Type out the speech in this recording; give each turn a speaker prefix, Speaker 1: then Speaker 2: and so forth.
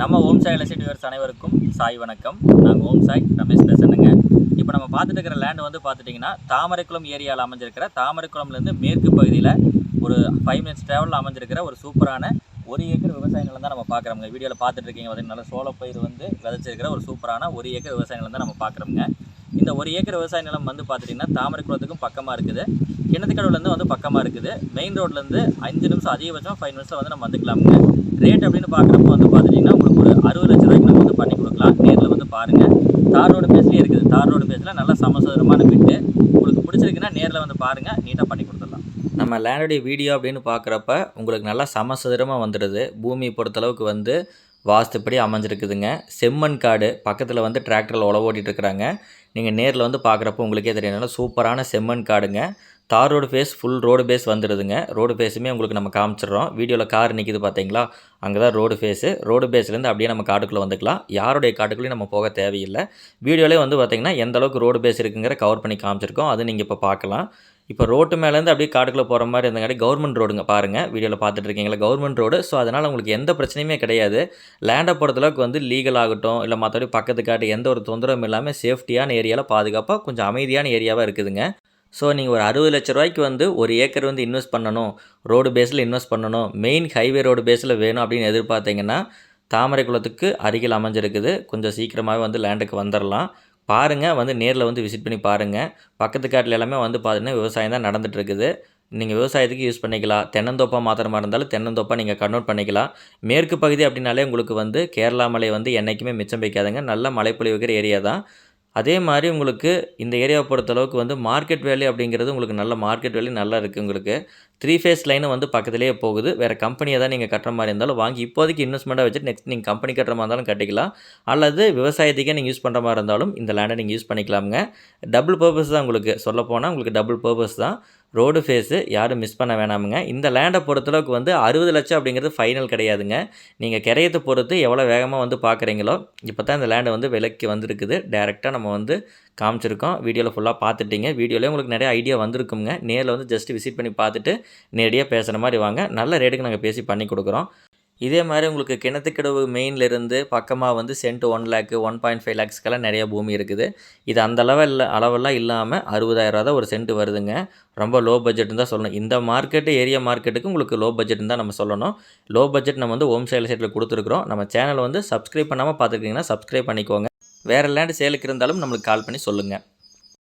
Speaker 1: நம்ம ஓம் சாய் எலசிட்டி விவர்ஸ் அனைவருக்கும் சாய் வணக்கம். நாங்கள் ஓம் சாய் ரமேஷ் பேசணுங்க இப்போ நம்ம பார்த்துட்டு இருக்கிற லேண்ட் வந்து பார்த்துட்டிங்கன்னா தாமரைக்குளம் ஏரியாவில் அமைஞ்சிருக்கிற தாமரைக்குளம்லேருந்து மேற்கு பகுதியில் ஒரு ஃபைவ் மினிட்ஸ் ட்ராவலில் அமைஞ்சிருக்கிற ஒரு சூப்பரான ஒரு ஏக்கர் விவசாய நிலம் தான் நம்ம பார்க்குறோங்க வீடியோவில் பார்த்துட்டு இருக்கீங்க பார்த்தீங்கன்னா சோளப்பயிர் வந்து விதைச்சிருக்கிற ஒரு சூப்பரான ஒரு ஏக்கர் விவசாய நிலம் தான் நம்ம பார்க்குறோங்க இந்த ஒரு ஏக்கர் விவசாய நிலம் வந்து பார்த்துட்டிங்கன்னா தாமரைக்குளத்துக்கும் பக்கமாக இருக்குது. கிணத்துக்கடவுலேருந்து வந்து பக்கமாக இருக்குது. மெயின் ரோட்லேருந்து அஞ்சு நிமிஷம் அதிகபட்சம் ஃபைவ் நிமிஷம் வந்து நம்ம வந்துக்கலாமுங்க. ரேட் அப்படின்னு பார்க்குறப்ப வந்து பார்த்துட்டிங்கன்னா உங்களுக்கு ஒரு அறுபது லட்ச ரூபாய்க்கு நம்ம வந்து பண்ணி கொடுக்கலாம். நேரில் வந்து பாருங்கள் தார் ரோடு பேஸ்லேயே இருக்குது. தார் ரோடு பேஸில் நல்லா சமசதுரமான பிட்டு உங்களுக்கு பிடிச்சிருக்குன்னா நேரில் வந்து பாருங்கள் நீட்டாக பண்ணி கொடுத்துடலாம். நம்ம லேண்டுடைய வீடியோ அப்படின்னு பார்க்குறப்ப உங்களுக்கு நல்லா சமசதுரமாக வந்துடுது. பூமி பொறுத்தளவுக்கு வந்து வாஸ்துப்படி அமைஞ்சிருக்குதுங்க. செம்மண் காடு. பக்கத்தில் வந்து டிராக்டரில் உழவு இருக்கிறாங்க. நீங்கள் நேரில் வந்து பார்க்குறப்ப உங்களுக்கே தெரியும். நல்லா சூப்பரான செம்மண் காடுங்க. தார் road face full road face வந்துடுதுங்க road பேஸுமே உங்களுக்கு நம்ம காமிச்சிடுறோம். வீடியோவில் கார் நிற்கிது பார்த்தீங்களா அங்கே தான் ரோடு ஃபேஸு ரோடு பேஸ்லேருந்து அப்படியே நம்ம காட்டுக்குள்ளே வந்துக்கலாம். யாருடைய காட்டுக்குள்ளேயும் நம்ம போக தேவையில்லை. வீடியோலேயே வந்து பார்த்திங்கன்னா எந்த அளவுக்கு ரோடு பேஸ் இருக்குங்கிற கவர் பண்ணி காமிச்சிருக்கோம். அது நீங்கள் இப்போ பார்க்கலாம் இப்போ ரோட்டு மேலேருந்து அப்படியே காட்டுக்குள்ளே போகிற மாதிரி இருந்தங்காட்டி கவர்மெண்ட் ரோடுங்க பாருங்கள் வீடியோவில் பார்த்துட்டு இருக்கீங்களா? கவர்மெண்ட் ரோடு ஸோ அதனால் உங்களுக்கு எந்த பிரச்சனையுமே கிடையாது. லேண்டை பொறுத்தளவுக்கு வந்து லீகல் ஆகட்டும் இல்லை மற்றபடி பக்கத்து காட்டு எந்த ஒரு தொந்தரவும் இல்லாமல் சேஃப்டியான ஏரியாவில் பாதுகாப்பாக கொஞ்சம் அமைதியான ஏரியாவாக இருக்குதுங்க. ஸோ நீங்கள் ஒரு அறுபது லட்ச ரூபாய்க்கு வந்து ஒரு ஏக்கர் வந்து இன்வெஸ்ட் பண்ணணும் ரோடு பேஸில் இன்வெஸ்ட் பண்ணணும் மெயின் ஹைவே ரோடு பேஸில் வேணும் அப்படின்னு எதிர்பார்த்தீங்கன்னா தாமரை குளத்துக்கு அருகில் அமைஞ்சிருக்குது. கொஞ்சம் சீக்கிரமாகவே வந்து லேண்டுக்கு வந்துடலாம் பாருங்கள் வந்து நேரில் வந்து விசிட் பண்ணி பாருங்கள் பக்கத்து காட்டில் எல்லாமே வந்து பார்த்தீங்கன்னா விவசாயம் தான் நடந்துகிட்ருக்குது நீங்கள் விவசாயத்துக்கு யூஸ் பண்ணிக்கலாம். தென்னந்தோப்பா மாத்திரமா இருந்தாலும் தென்னந்தோப்பா நீங்கள் கன்வெர்ட் பண்ணிக்கலாம். மேற்கு பகுதி அப்படின்னாலே உங்களுக்கு வந்து கேரளா மலை வந்து என்றைக்குமே மிச்சம் வைக்காதுங்க. நல்ல மழைப்பொழிவுக்கிற ஏரியா தான். அதே மாதிரி உங்களுக்கு இந்த ஏரியாவை பொறுத்தளவுக்கு வந்து மார்க்கெட் வேல்யூ அப்படிங்கிறது உங்களுக்கு நல்ல மார்க்கெட் வேல்யூ நல்லா இருக்குது உங்களுக்கு. த்ரீ ஃபேஸ் லைனும் வந்து பக்கத்துலேயே போகுது. வேறு கம்பெனியை தான் நீங்கள் கட்டுற மாதிரி இருந்தாலும் வாங்கி இப்போதைக்கு இன்வெஸ்ட்மெண்ட்டாக வச்சுட்டு நெக்ஸ்ட் நீங்கள் கம்பெனி கட்டுற மாதிரி இருந்தாலும் கட்டிக்கலாம். அல்லது விவசாயத்துக்கே நீங்கள் யூஸ் பண்ணுற மாதிரி இருந்தாலும் இந்த லேண்டை நீங்கள் யூஸ் பண்ணிக்கலாமுங்க. டபுள் பர்பஸ் தான் உங்களுக்கு. சொல்லப்போனால் உங்களுக்கு டபுள் பர்பஸ் தான். ரோடு ஃபேஸு யாரும் மிஸ் பண்ண வேணாமுங்க. இந்த லேண்டை பொறுத்தளவுக்கு வந்து அறுபது லட்சம் அப்படிங்கிறது ஃபைனல் கிடையாதுங்க. நீங்கள் கிரையத்தை பொறுத்து எவ்வளோ வேகமாக வந்து பார்க்குறீங்களோ இப்போ தான் இந்த லேண்டை வந்து விலைக்கு வந்திருக்குது. டேரெக்டாக நம்ம வந்து காமிச்சிருக்கோம். வீடியோவில் ஃபுல்லாக பார்த்துட்டீங்க. வீடியோலேயே உங்களுக்கு நிறைய ஐடியா வந்திருக்குங்க. நேரில் வந்து ஜஸ்ட் விசிட் பண்ணி பார்த்துட்டு நேரடியாக பேசுகிற மாதிரி வாங்க. நல்ல ரேட்டுக்கு நாங்கள் பேசி பண்ணி கொடுக்குறோம். இதே மாதிரி உங்களுக்கு கிணத்துக்கிடவு மெயின்லேருந்து பக்கமாக வந்து சென்ட் ஒன் லேக்கு ஒன் பாயிண்ட் ஃபைவ் லேக்ஸ்க்கெல்லாம் நிறைய பூமி இருக்குது. இது அந்த லெவலில் அளவெல்லாம் இல்லாமல் அறுபதாயிரரூவா தான் ஒரு சென்ட் வருதுங்க. ரொம்ப லோ பட்ஜெட்னு தான் சொல்லணும். இந்த மார்க்கெட்டு ஏரியா மார்க்கெட்டுக்கு உங்களுக்கு லோ பட்ஜெட்னு தான் நம்ம சொல்லணும். லோ பட்ஜெட் நம்ம வந்து ஹோம் சேல் சைட்டில் கொடுத்துருக்குறோம். நம்ம சேனலை வந்து சப்ஸ்கிரைப் பண்ணாமல் பார்த்துருக்கீங்கன்னா சப்ஸ்கிரைப் பண்ணிக்கோங்க. வேறு லேண்டு சேலுக்கு இருந்தாலும் நம்மளுக்கு கால் பண்ணி சொல்லுங்கள்